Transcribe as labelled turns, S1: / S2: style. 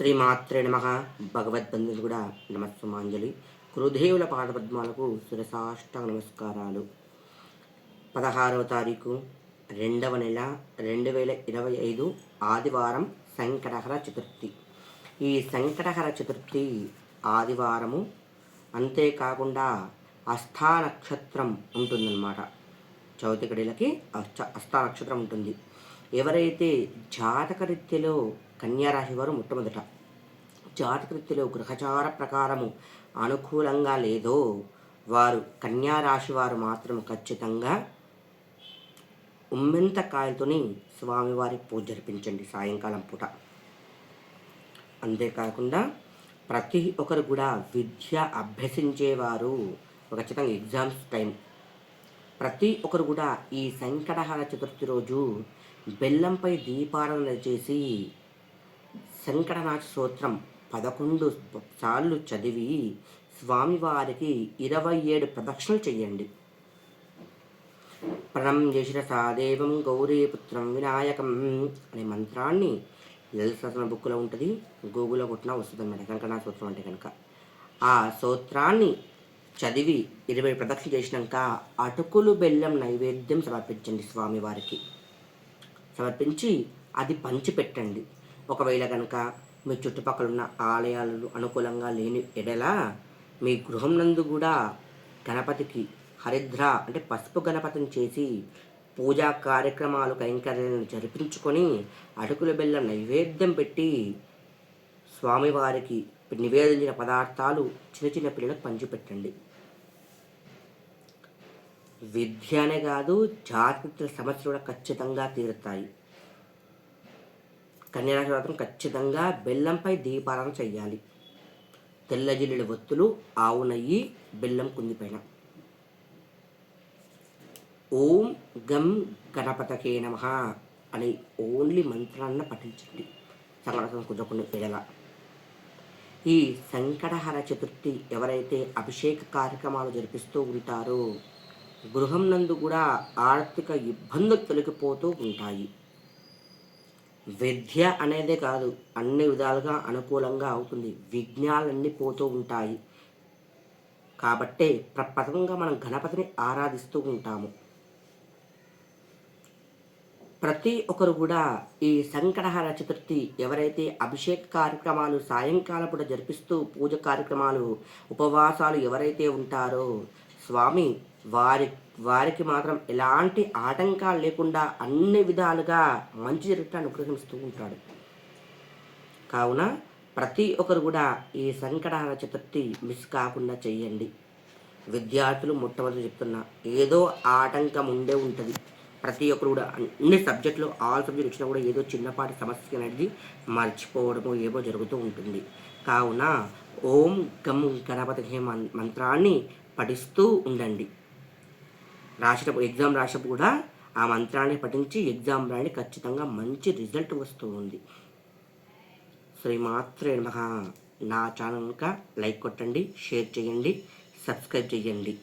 S1: శ్రీమాత్రే నమ. భగవద్బంధులు కూడా నమస్సుమాంజలి. గురుదేవుల పాదపద్మాలకు సురసాష్ట నమస్కారాలు. పదహారవ తారీఖు రెండవ నెల రెండు వేల ఇరవై ఐదు ఆదివారం సంకటహర చతుర్థి. ఈ సంకటహర చతుర్థి ఆదివారము అంతేకాకుండా అస్థా నక్షత్రం ఉంటుందన్నమాట. చవితికడిలకి అష్ట అస్థా నక్షత్రం ఉంటుంది. ఎవరైతే జాతకరీత్యలో కన్యారాశి వారు మొట్టమొదట జాతకృతిలో గ్రహచార ప్రకారము అనుకూలంగా లేదో వారు కన్యారాశి వారు మాత్రం ఖచ్చితంగా ఉమ్మెంత కాయతోని స్వామివారి పూజ జరిపించండి సాయంకాలం పూట. అంతేకాకుండా ప్రతి ఒక్కరు కూడా విద్య అభ్యసించేవారు ఖచ్చితంగా ఎగ్జామ్స్ టైం. ప్రతి ఒక్కరు కూడా ఈ సంకటహార చతుర్థి రోజు బెల్లంపై దీపారాధన చేసి శంకరనాథ స్తోత్రం పదకొండు సార్లు చదివి స్వామివారికి ఇరవై ఏడు ప్రదక్షిణలు చేయండి ప్రణం చేసిన సాదేవం గౌరీపుత్రం వినాయకం అనే మంత్రాన్ని లలితన బుక్లో ఉంటుంది గూగుల్లో కొట్టినా వస్తుంది అనమాట శంకరనాథ సూత్రం అంటే కనుక. ఆ సూత్రాన్ని చదివి ఇరవై ప్రదక్షిణ చేసినాక అటుకులు బెల్లం నైవేద్యం సమర్పించండి స్వామివారికి. సమర్పించి అది పంచిపెట్టండి. ఒకవేళ కనుక మీ చుట్టుపక్కల ఉన్న ఆలయాలు అనుకూలంగా లేని ఎడల మీ గృహం నందు కూడా గణపతికి హరిద్ర అంటే పసుపు గణపతిని చేసి పూజా కార్యక్రమాలు కైంకర్యాలను జరిపించుకొని అటుకుల బెల్ల నైవేద్యం పెట్టి స్వామివారికి నివేదించిన పదార్థాలు చిన్న చిన్న పిల్లలకు పంచిపెట్టండి. విద్య అనే కాదు జాతక సమస్యలు కూడా ఖచ్చితంగా తీరుతాయి. కన్యరాశి మాత్రం ఖచ్చితంగా బెల్లంపై దీపారాధన చేయాలి తెల్ల జిల్లుల ఒత్తులు ఆవు నెయ్యి బెల్లం కుందిపైన. ఓం గం గణపతకే నమ అని ఓన్లీ మంత్రాన్న పఠించండి. సంకటం కుదరకుండా ఎడల ఈ సంకటహర చతుర్థి ఎవరైతే అభిషేక కార్యక్రమాలు జరిపిస్తూ ఉంటారో గృహం నందు కూడా ఆర్థిక ఇబ్బందులు తొలగిపోతూ ఉంటాయి. విద్య అనేదే కాదు అన్ని విధాలుగా అనుకూలంగా అవుతుంది. విఘ్నాలన్నీ పోతూ ఉంటాయి. కాబట్టే ప్రప్రథమంగా మనం గణపతిని ఆరాధిస్తూ ఉంటాము. ప్రతి ఒక్కరు కూడా ఈ సంకటహర చతుర్థి ఎవరైతే అభిషేక్ కార్యక్రమాలు సాయంకాలం పూట జరిపిస్తూ పూజ కార్యక్రమాలు ఉపవాసాలు ఎవరైతే ఉంటారో స్వామి వారి వారికి మాత్రం ఎలాంటి ఆటంకాలు లేకుండా అన్ని విధాలుగా మంచి జరుగుతాన్ని అనుగ్రహిస్తూ ఉంటాడు. కావున ప్రతి ఒక్కరు కూడా ఈ సంకటాల చతుర్థి మిస్ కాకుండా చేయండి. విద్యార్థులు మొట్టమొదటి చెప్తున్నా ఏదో ఆటంకం ఉండే ఉంటుంది. ప్రతి ఒక్కరు కూడా అన్ని సబ్జెక్టులు ఆల్ సబ్జెక్ట్ వచ్చినా కూడా ఏదో చిన్నపాటి సమస్య అనేది మర్చిపోవడము ఏవో జరుగుతూ ఉంటుంది. కావున ఓం గం గణపతి మంత్రాన్ని పఠిస్తూ ఉండండి. రాసేటప్పుడు ఎగ్జామ్ రాసేటప్పుడు కూడా ఆ మంత్రాన్ని పఠించి ఎగ్జామ్ రాయని ఖచ్చితంగా మంచి రిజల్ట్ వస్తూ ఉంది. శ్రీమాత్రే నమ. నా ఛానల్ కనుక లైక్ కొట్టండి షేర్ చేయండి సబ్స్క్రైబ్ చేయండి.